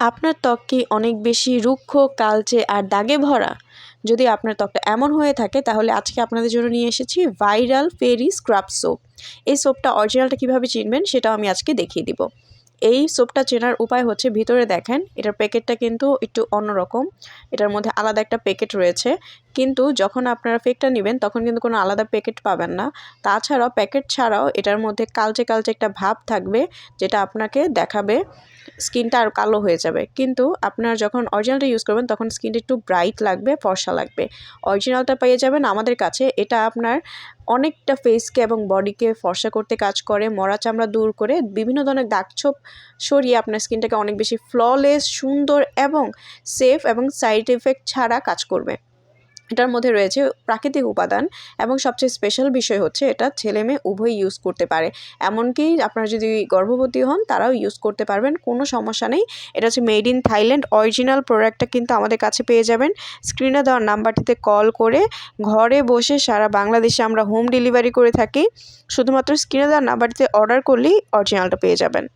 আপনার ত্বক কি অনেক বেশি রুক্ষ, কালচে আর দাগে ভরা? যদি আপনার ত্বকটা এমন হয়ে থাকে, তাহলে আজকে আপনাদের জন্য নিয়ে এসেছি ভাইরাল ফেরি স্ক্রাব সোপ। এই সোপটা অরিজিনালটা কীভাবে চিনবেন, সেটাও আমি আজকে দেখিয়ে দিব। এই সোপটা চেনার উপায় হচ্ছে, ভিতরে দেখেন, এটার প্যাকেটটা কিন্তু একটু অন্যরকম। এটার মধ্যে আলাদা একটা প্যাকেট রয়েছে। কিন্তু যখন আপনারা ফেকটা নেবেন, তখন কিন্তু কোনো আলাদা প্যাকেট পাবেন না। তাছাড়াও প্যাকেট ছাড়াও এটার মধ্যে কালচে কালচে একটা ভাব থাকবে, যেটা আপনাকে দেখাবে। স্কিনটা আর কালো হয়ে যাবে। কিন্তু আপনার যখন অরিজিনালটা ইউজ করবেন, তখন স্কিনটা একটু ব্রাইট লাগবে, ফর্সা লাগবে। অরিজিনালটা পেয়ে যাবেন আমাদের কাছে। এটা আপনার অনেকটা ফেসকে এবং বডিকে ফর্সা করতে কাজ করে, মরা চামড়া দূর করে। বিভিন্ন ধরনের দাগছোপ সরিয়ে আপনার স্কিনটাকে অনেক বেশি ফ্ললেস সুন্দর এবং সেফ এবং সাইড এফেক্ট ছাড়া কাজ করবে। এটার মধ্যে রয়েছে প্রাকৃতিক উপাদান এবং সবচেয়ে স্পেশাল বিষয় হচ্ছে এটা ছেলে মেয়ে উভয় ইউজ করতে পারে। এমনকি আপনারা যদি গর্ভবতী হন, তারাও ইউজ করতে পারবেন, কোনো সমস্যা নেই। এটা হচ্ছে মেড ইন থাইল্যান্ড অরিজিনাল প্রোডাক্টটা কিন্তু আমাদের কাছে পেয়ে যাবেন। স্ক্রিনে দেওয়ার নাম্বারটিতে কল করে ঘরে বসে সারা বাংলাদেশে আমরা হোম ডেলিভারি করে থাকি। শুধুমাত্র স্ক্রিনে দেওয়ার নাম্বারটিতে অর্ডার করলেই অরিজিনালটা পেয়ে যাবেন।